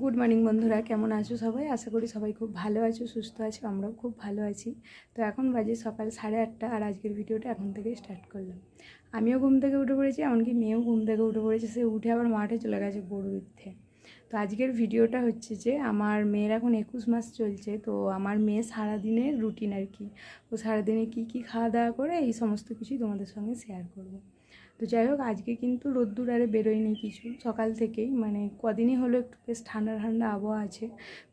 Good morning বন্ধুরা। কেমন আছো সবাই? আশা করি সবাই খুব ভালো আছো, সুস্থ আছো, আমরাও খুব ভালো আছি। তো এখন বাজে সকাল সাড়ে আটটা, আর আজকের ভিডিওটা এখন থেকে স্টার্ট করলাম। আমিও ঘুম থেকে উঠে পড়েছি, এমনকি মেয়েও ঘুম থেকে উঠে পড়েছে, সে উঠে আবার মাঠে চলে গেছে গরু দিতে তো আজকের ভিডিওটা হচ্ছে যে, আমার মেয়ের এখন একুশ মাস চলছে, তো আমার মেয়ে সারাদিনের রুটিন আর কি। ও সারাদিনে কী কী খাওয়া দাওয়া করে, এই সমস্ত কিছুই তোমাদের সঙ্গে শেয়ার করব। তো যাই হোক, আজকে কিন্তু রোদ্দুর আরে বেরোয়নি কিছু। সকাল থেকেই মানে কদিনই হলো একটু বেশ ঠান্ডা ঠান্ডা আবহাওয়া আছে।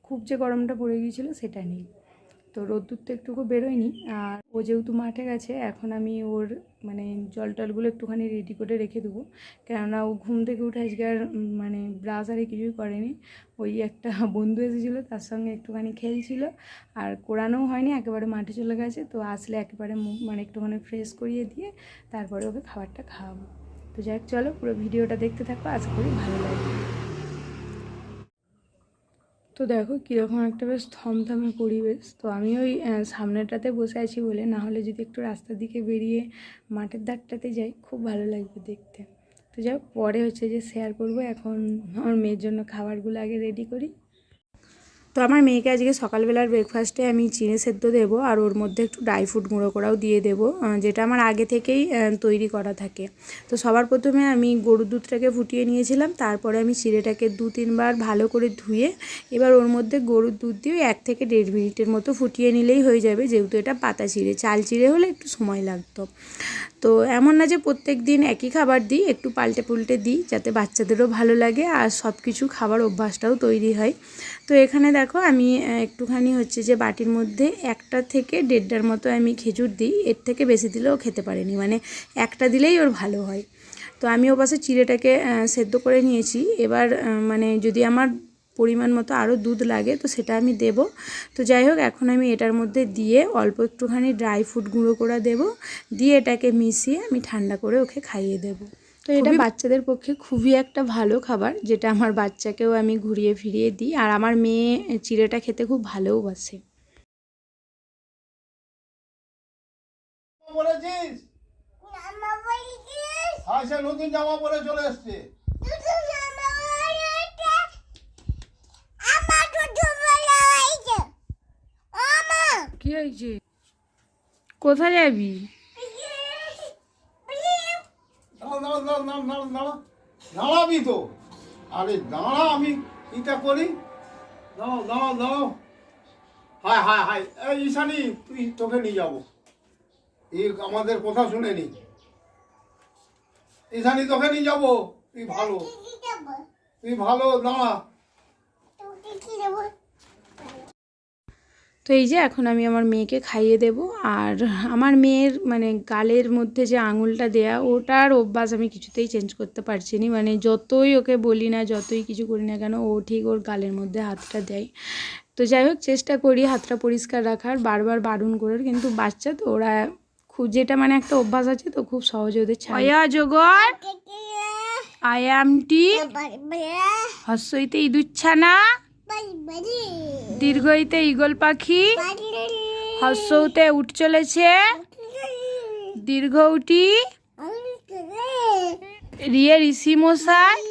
খুব যে গরমটা পড়ে গিয়েছিল সেটা নেই। তো রোদ্দুর তো একটুকু বেরোয়নি। আর ও যেহেতু মাঠে গেছে, এখন আমি ওর মানে জল টলগুলো একটুখানি রেডি করে রেখে দেবো। কেননা ও ঘুম থেকে উঠে আজকে আর মানে ব্রাশ আরে কিছুই করেনি। ওই একটা বন্ধু এসেছিল, তার সঙ্গে একটুখানি খেলছিল। আর কোরানোও হয়নি, একেবারে মাঠে চলে গেছে। তো আসলে একেবারে মানে একটুখানি ফ্রেশ করিয়ে দিয়ে তারপরে ওকে খাবারটা খাওয়াবো। তো যাই চলো পুরো ভিডিওটা দেখতে থাকো, আশা করি ভালো লাগবে। তো দেখো কীরকম একটা বেশ থমথমে পরিবেশ। তো আমি ওই সামনেটাতে বসে আছি বলে না হলে যদি একটু রাস্তার দিকে বেরিয়ে মাঠের ধারটাতে যাই, খুব ভালো লাগবে দেখতে। তো যাই পরে হচ্ছে যে শেয়ার করব। এখন আমার মেয়ের জন্য খাবারগুলো আগে রেডি করি। তো আমার মেয়েকে আজকে সকালবেলার ব্রেকফাস্টে আমি চিড়ে সেদ্ধ দেবো আর ওর মধ্যে একটু ড্রাই ফ্রুট গুঁড়ো করাও দিয়ে দেবো যেটা আমার আগে থেকেই তৈরি করা থাকে। তো সবার প্রথমে আমি গরুর দুধটাকে ফুটিয়ে নিয়েছিলাম, তারপরে আমি চিড়েটাকে দু তিনবার ভালো করে ধুয়ে, এবার ওর মধ্যে গরুর দুধ দিয়ে এক থেকে দেড় মিনিটের মতো ফুটিয়ে নিলেই হয়ে যাবে, যেহেতু এটা পাতা চিড়ে, চাল চিড়ে হলে একটু সময় লাগতো। তো এমন না যে প্রত্যেক দিন একই খাবার দিই, একটু পাল্টে পুল্টে দিই যাতে বাচ্চাদেরও ভালো লাগে আর সব কিছু খাবার অভ্যাসটাও তৈরি হয়। তো এখানে দেখো আমি একটুখানি হচ্ছে যে বাটির মধ্যে একটা থেকে দেড়টার মতো আমি খেজুর দিই, এর থেকে বেশি দিলেও খেতে পারেনি মানে একটা দিলেই ওর ভালো হয়। তো আমি ও পাশে চিড়েটাকে সেদ্ধ করে নিয়েছি। এবার মানে যদি আমার পরিমাণ মতো আরও দুধ লাগে তো সেটা আমি দেব। তো যাই হোক এখন আমি এটার মধ্যে দিয়ে অল্প একটুখানি ড্রাই ফ্রুট গুঁড়ো করে দেব। দিয়ে এটাকে মিশিয়ে আমি ঠান্ডা করে ওকে খাইয়ে দেব। তো এটা বাচ্চাদের পক্ষে খুবই একটা ভালো খাবার যেটা আমার বাচ্চাকেও আমি ঘুরিয়ে ফিরিয়ে দিই আর আমার মেয়ে চিড়েটা খেতে খুব ভালোবাসে পরেছিস আর সে নতুন জামা পরে চলে এসছে। কোথায় যাবি? দাঁড়া দাঁড়া দাঁড়া দাঁড়া দাঁড়া দাঁড়া। দাঁড়াবি তো। আরে দাঁড়া আমি এটা করি। দাঁড়াও দাঁড়াও দাঁড়াও। হায় হায় হায়। এই ঈশানি তুই তোকে নিয়ে যাব। এই আমাদের কথা শুনে নি ঈশানি তোকে নিয়ে যাব। তুই ভালো। তুই ভালো দাঁড়া। তো এই যে এখন আমি আমার মেয়েকে খাইয়ে দেব। আর আমার মেয়ের মানে গালের মধ্যে যে আঙুলটা দেয়া ওটার অভ্যাস আমি কিছুতেই চেঞ্জ করতে পারছি না। মানে যতই ওকে বলি না যতই কিছু করি না কেন ও ঠিক ওর গালের মধ্যে হাতটা দেয়। তো যাই হোক চেষ্টা করি হাতটা পরিষ্কার রাখার বারবার বারণ করার। কিন্তু বাচ্চা তো ওরা খুব যেটা মানে একটা অভ্যাস আছে তো খুব সহজে ওদের ছায়া জগর! আয়ামটি হস্যইতে ইঁদুচ্ছানা দীর্ঘইতে ঈগল পাখি হস্যতে উঠ চলেছে। দীর্ঘ উটি রিয়ে ঋষি মশাই।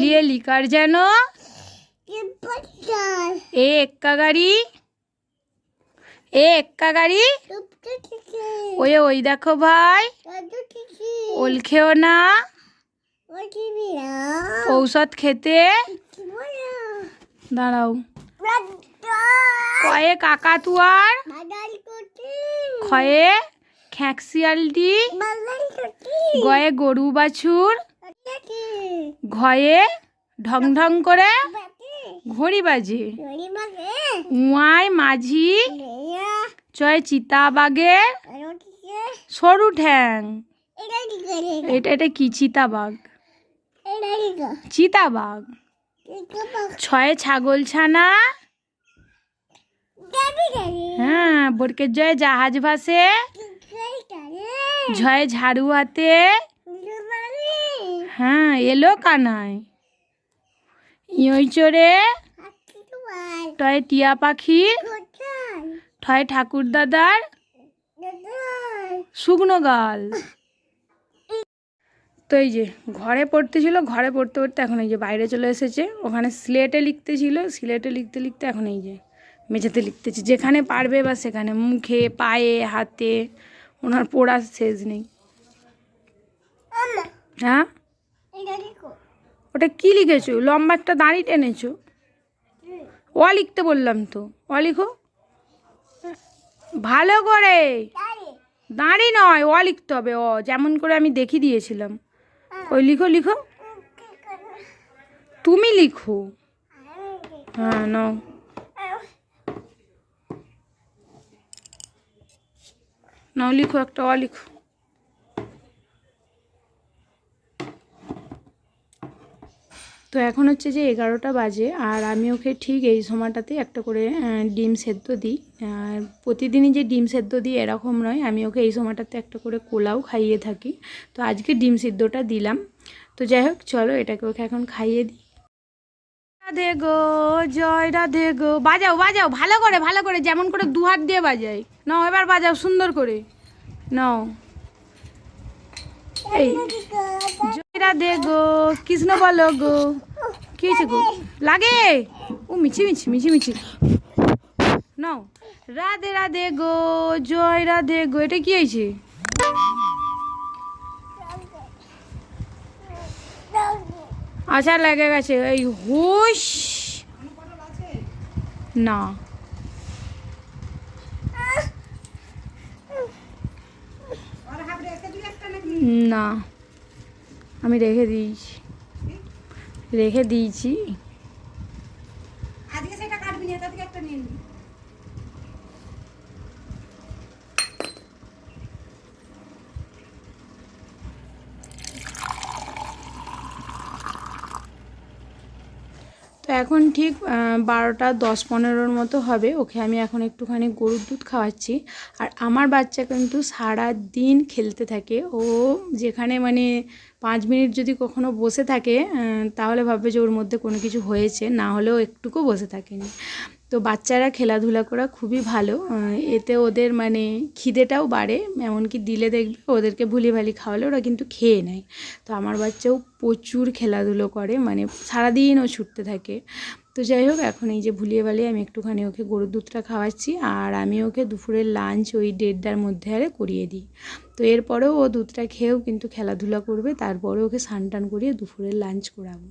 লিয়ে লিকার যেন। এ এক্কা গাড়ি এ এক্কা গাড়ি। ওই ওই দেখো ভাই ওল খেও না। ঔষধ খেতে? দাঁড়াও। কয়ে কাকাতুয়ার খয়ে খ্যাঁকশিয়ালটি? গয়ে গরু বাছুর? ঘয়ে ঢং ঢং করে ঘড়ি বাজে। উয়ায় মাঝি? চয় চিতাবাগের সরু ঠ্যাং। এটা এটা কি চিতাবাঘ চিতাবাঘ। ছয় ছাগল ছানা। হ্যাঁ বোরকের জয় জাহাজ ভাসে। ঝয় ঝাড়ু হাতে। হ্যাঁ এলো কানায়। ইঁই চড়ে টয় টিয়া পাখির ঠয় ঠাকুর দাদার। শুকনো গাল। তো এই যে ঘরে পড়তে ছিল ঘরে পড়তে পড়তে এখন এই যে বাইরে চলে এসেছে। ওখানে স্লেটে লিখতে ছিল স্লেটে লিখতে লিখতে এখন এই যে মেঝেতে লিখতেছে। যেখানে পারবে বা সেখানে মুখে পায়ে হাতে ওনার পড়ার শেষ নেই। হ্যাঁ? ওটা কি লিখেছো? লম্বা একটা দাঁড়ি টেনেছো? অ লিখতে বললাম তো। অ লিখো। ভালো করে। দাঁড়ি নয় অ লিখতে হবে অ। যেমন করে আমি দেখিয়ে দিয়েছিলাম। ওই লিখো লিখো। তুমি লিখো। হ্যাঁ নাও। নাও লিখো একটা অ লিখো। তো এখন হচ্ছে যে এগারোটা বাজে, আর আমি ওকে ঠিক এই সময়টাতে একটা করে ডিম সেদ্ধ দিই। প্রতিদিনই যে ডিম সেদ্ধ দিই এরকম নয়, আমি ওকে এই সময়টাতে একটা করে কোলাও খাইয়ে থাকি। তো আজকে ডিম সিদ্ধটা দিলাম। তো যাই হোক, চলো এটাকে ওকে এখন খাইয়ে দিই। রাধে গো, জয় রাধে গো। বাজাও বাজাও, ভালো করে ভালো করে, যেমন করে দু হাত দিয়ে বাজাই। নাও, এবার বাজাও, সুন্দর করে। নাও। এই। জয় রাধে গো, কৃষ্ণ বলো গো। হয়েছে গো। লাগে? ও, মিছি মিছি মিছি মিছি। নাও। রাধে রাধে গো, জয় রাধে গো। এটা কি হয়েছে? আচ্ছা লেগে গেছে। এই হুশ। না। না। আমি রেখে দিয়েছি। রেখে দিয়েছি। আজকে সেটা কাটবি না একটা নিয়ে তো এখন ঠিক বারোটা দশ পনেরোর মতো হবে। ওকে আমি এখন একটুখানি গরুর দুধ খাওয়াচ্ছি। আর আমার বাচ্চা কিন্তু সারা দিন খেলতে থাকে। ও যেখানে মানে পাঁচ মিনিট যদি কখনো বসে থাকে তাহলে ভাববে যে ওর মধ্যে কোনো কিছু হয়েছে। না হলেও একটুকু বসে থাকেনি। তো বাচ্চারা খেলাধুলা করা খুবই ভালো এতে ওদের মানে খিদেটাও বাড়ে, এমনকি দিলে দেখবে ওদেরকে ভুলি ভালি খাওয়ালে ওরা কিন্তু খেয়ে নেয়। তো আমার বাচ্চাও প্রচুর খেলাধুলো করে মানে সারাদিন ও ছুটতে থাকে। তো যাই হোক, এখন এই যে ভুলিয়ে ভালিয়ে আমি একটুখানি ওকে গরুর দুধটা খাওয়াচ্ছি, আর আমি ওকে দুপুরের লাঞ্চ ওই দেড়টার মধ্যে আরে করিয়ে দিই। তো এরপরেও ও দুধটা খেয়েও কিন্তু খেলাধুলা করবে তারপরে ওকে স্নান টান করিয়ে দুপুরের লাঞ্চ করাবো।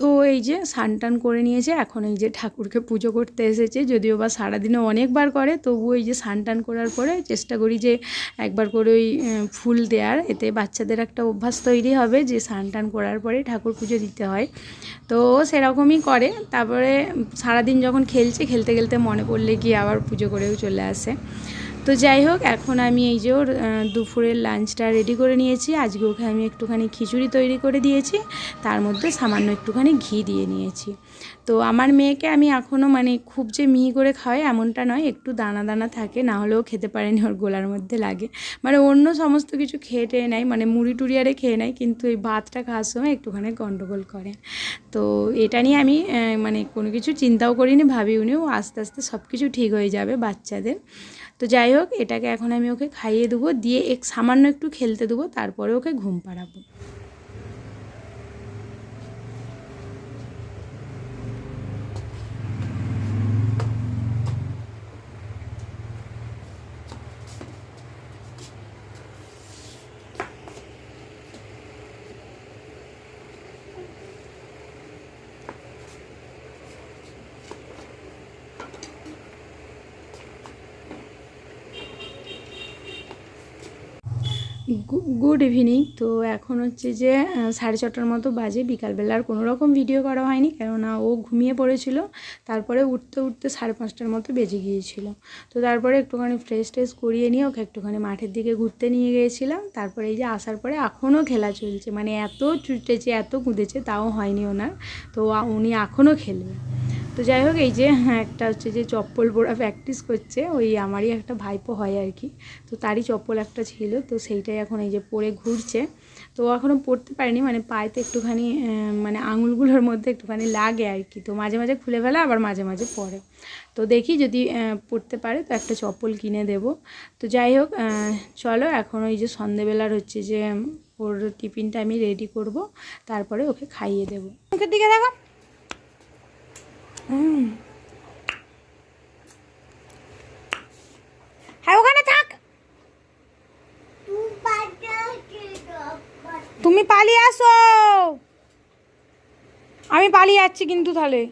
তো এই যে স্নান টান করে নিয়েছে, এখন এই যে ঠাকুরকে পুজো করতে এসেছে, যদিও বা সারাদিনে অনেকবার করে, তবু এই যে স্নান টান করার পরে চেষ্টা করি যে একবার করে ওই ফুল দেওয়ার এতে বাচ্চাদের একটা অভ্যাস তৈরি হবে যে স্নান টান করার পরে ঠাকুর পুজো দিতে হয়। তো সেরকমই করে। তারপরে সারাদিন যখন খেলছে, খেলতে খেলতে মনে পড়লে গিয়ে আবার পুজো করেও চলে আসে। তো যাই হোক, এখন আমি এই যে ওর দুপুরের লাঞ্চটা রেডি করে নিয়েছি। আজকে ওকে আমি একটুখানি খিচুড়ি তৈরি করে দিয়েছি। তার মধ্যে সামান্য একটুখানি ঘি দিয়ে নিয়েছি। তো আমার মেয়েকে আমি এখনও মানে খুব যে মিহি করে খাওয়াই এমনটা নয়, একটু দানা দানা থাকে, না হলেও খেতে পারেনি, ওর গোলার মধ্যে লাগে। মানে অন্য সমস্ত কিছু খেয়ে টেয়ে নেয় মানে মুড়ি টুড়ি আরে খেয়ে নেয়, কিন্তু এই ভাতটা খাওয়ার সময় একটুখানি গন্ডগোল করে। তো এটা নিয়ে আমি মানে কোনো কিছু চিন্তাও করিনি ভাবিওনিও আস্তে আস্তে সব কিছু ঠিক হয়ে যাবে বাচ্চাদের। তো যাই হোক, এটাকে এখন আমি ওকে খাইয়ে দেবো, দিয়ে এক সামান্য একটু খেলতে দেবো, তারপরে ওকে ঘুম পাড়াবো। গুড ইভিনিং তো এখন হচ্ছে যে সাড়ে ছটার মতো বাজে। বিকালবেলা আর কোনো রকম ভিডিও করা হয়নি কেননা ও ঘুমিয়ে পড়েছিল। তারপরে উঠতে উঠতে সাড়ে পাঁচটার মতো বেজে গিয়েছিল। তো তারপরে একটুখানি ফ্রেশ ট্রেশ করিয়ে নিয়ে ওকে একটুখানি মাঠের দিকে ঘুরতে নিয়ে গিয়েছিলাম। তারপরে এই যে আসার পরে এখনও খেলা চলছে। মানে এত চুটেছে এত কুঁদেছে তাও হয়নি ওনার। তো উনি এখনও খেলবে তো তো যাই হোক এই যে হ্যাঁ, একটা হচ্ছে যে চপ্পল পরা প্র্যাকটিস করছে। ওই আমারই একটা ভাইপো হয় আর কি। তো তারই চপ্পল একটা ছিল। তো সেইটাই এখন এই যে পরে ঘুরছে। তো এখনও পড়তে পারেনি মানে পায়েতে একটুখানি মানে আঙুলগুলোর মধ্যে একটুখানি লাগে আর কি। তো মাঝে মাঝে খুলে ফেলে আবার মাঝে মাঝে পরে। তো দেখি যদি পড়তে পারে তো একটা চপ্পল কিনে দেব। তো যাই হোক চলো এখন ওই যে সন্ধেবেলার হচ্ছে যে ওর টিফিনটা আমি রেডি করব তারপরে ওকে খাইয়ে দেবো। মুখের দিকে দেখো। হ্যাঁ ওখানে থাক তুমি পালিয়ে আসো। আমি পালিয়ে যাচ্ছি কিন্তু তাহলে।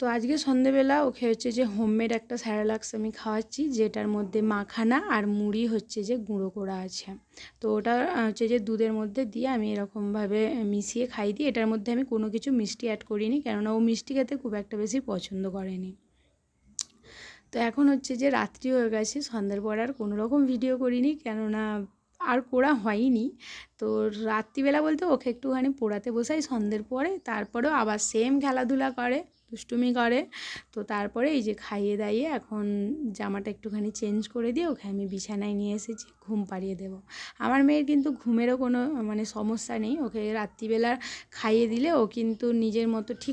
তো আজকে সন্ধেবেলা ওকে হচ্ছে যে হোমমেড একটা স্যারালাক্স আমি খাওয়াচ্ছি, যেটার মধ্যে মাখানা আর মুড়ি হচ্ছে যে গুঁড়ো করা আছে। তো ওটা হচ্ছে যে দুধের মধ্যে দিয়ে আমি এরকমভাবে মিশিয়ে খাই দিই এটার মধ্যে আমি কোনো কিছু মিষ্টি অ্যাড করিনি, কেননা ও মিষ্টি খেতে খুব একটা বেশি পছন্দ করেনি। তো এখন হচ্ছে যে রাত্রি হয়ে গেছে, সন্ধ্যার পর আর কোনো রকম ভিডিও করিনি, কেননা আর করা হয়নি। তো রাত্রিবেলা বলতে ওকে একটুখানি পোড়াতে বসাই, সন্ধ্যের পরে তারপরেও আবার সেম খেলাধুলা করে, দুষ্টুমি করে। তো তারপরে এই যে খাইয়ে দাইয়ে এখন জামাটা একটুখানি চেঞ্জ করে দিয়ে ওকে আমি বিছানায় নিয়ে এসেছি, ঘুম পাড়িয়ে দেবো। আমার মেয়ের কিন্তু ঘুমেরও কোনো মানে সমস্যা নেই, ওকে রাত্রিবেলা খাইয়ে দিলে ও কিন্তু নিজের মতো ঠিক